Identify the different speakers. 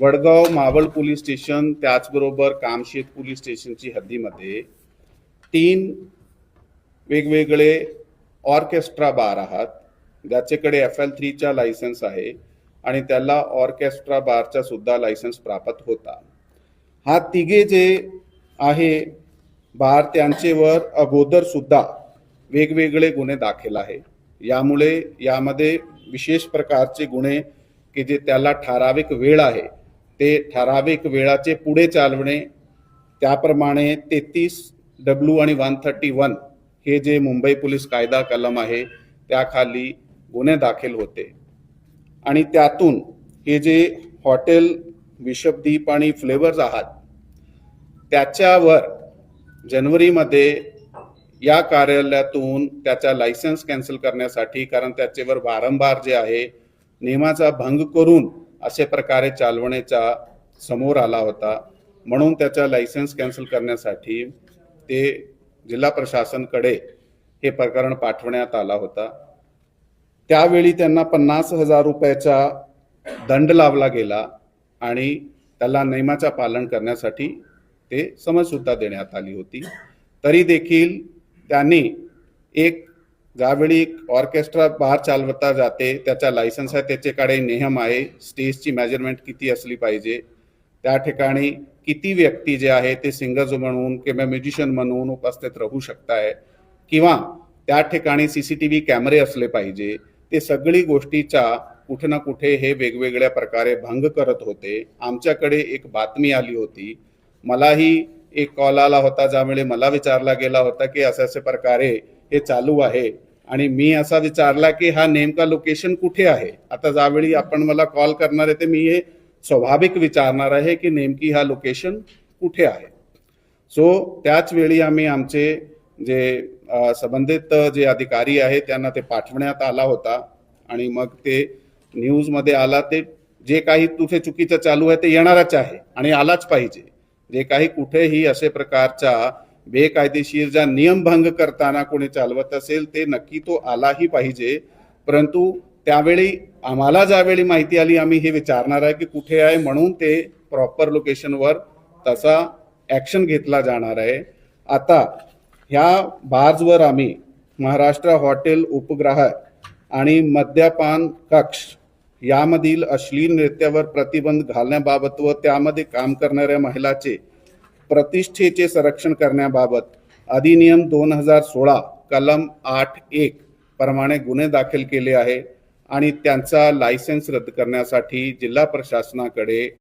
Speaker 1: Vadgaon Maval police station त्याचबरोबर Kamshet police स्टेशनची हद्दीमध्ये तीन वेगवेगळे ऑर्केस्ट्रा बार आहात. ज्याच्याकडे एफ एल थ्रीचा लायसन्स आहे आणि त्याला ऑर्केस्ट्रा बारचा सुद्धा लायसन्स प्राप्त होता. हा तिघे जे आहे बार त्यांचेवर अगोदर सुद्धा वेगवेगळे गुन्हे दाखल आहे यामुळे यामध्ये विशेष प्रकारचे गुन्हे की जे त्याला ठराविक वेळ आहे ते ठराविक वेळाचे पुढे चालवणे त्याप्रमाणे तेहतीस डब्ल्यू आणि वन थर्टी वन हे जे मुंबई पोलीस कायदा कलम आहे त्याखाली गुन्हे दाखल होते. आणि त्यातून हे जे हॉटेल विषपदीप आणि फ्लेवर्स आहात त्याच्यावर जानेवारीमध्ये या कार्यालयातून त्याचा लायसन्स कॅन्सल करण्यासाठी कारण त्याच्यावर वारंवार जे आहे नियमाचा भंग करून असे प्रकारे चालवण्याचा समोर आला होता. म्हणून त्याचा लायसन्स कॅन्सल करण्यासाठी ते जिल्हा प्रशासनकडे हे प्रकरण पाठवण्यात आला होता. त्यावेळी त्यांना पन्नास हजार रुपयाचा दंड लावला गेला आणि त्याला नियमाचा पालन करण्यासाठी ते समजसुद्धा देण्यात आली होती. तरी देखील त्यांनी एक ज्यावेळी एक ऑर्केस्ट्रा बाहेर चालवता जाते त्याचा लायसन्स आहे त्याच्याकडे नियम आहे स्टेजची मेजरमेंट किती असली पाहिजे त्या ठिकाणी किती व्यक्ती जे आहे ते सिंगर्स म्हणून किंवा म्युझिशियन म्हणून उपस्थित राहू शकताय किंवा त्या ठिकाणी सी सी टी व्ही कॅमेरे असले पाहिजे ते सगळी गोष्टीचा कुठे ना कुठे हे वेगवेगळ्या प्रकारे भंग करत होते. आमच्याकडे एक बातमी आली होती मलाही एक कॉल आला होता ज्यामुळे मला विचारला गेला होता की असे असे प्रकारे हे चालू आहे आणि मी असा विचारला की हा नेमका लोकेशन कुठे आहे? आता ज्यावेळी आपण मला कॉल करणार आहे ते मी हे स्वाभाविक विचारणार आहे की नेमकी हा लोकेशन कुठे आहे? सो त्याच वेळी आम्ही आमचे जे संबंधित जे अधिकारी आहे त्यांना ते पाठवण्यात आला होता. आणि मग ते न्यूजमध्ये आला ते जे काही तुझे चुकीचं चालू आहे ते येणारच आहे आणि आलाच पाहिजे. जे काही कुठेही असे प्रकारच्या बेकायदेशीर ज्या नियमभंग करताना कोणी चालवत असेल ते नक्की तो आलाही पाहिजे. परंतु त्यावेळी आम्हाला ज्यावेळी माहिती आली आम्ही हे विचारणार आहे की कुठे आहे म्हणून ते प्रॉपर लोकेशनवर तसा ॲक्शन घेतला जाणार आहे. आता ह्या बार्जवर आम्ही महाराष्ट्र हॉटेल उपग्रह आणि मद्यपान कक्ष यामधील अश्लील नृत्यावर प्रतिबंध घालण्याबाबत व त्यामध्ये काम करणाऱ्या महिलाचे प्रतिष्ठेचे संरक्षण करण्याबाबत अधिनियम दोन हजार सोळा कलम आठ एक प्रमाणे गुन्हे दाखल केले आहे आणि त्यांचा लायसन्स रद्द करण्यासाठी जिल्हा प्रशासनाकडे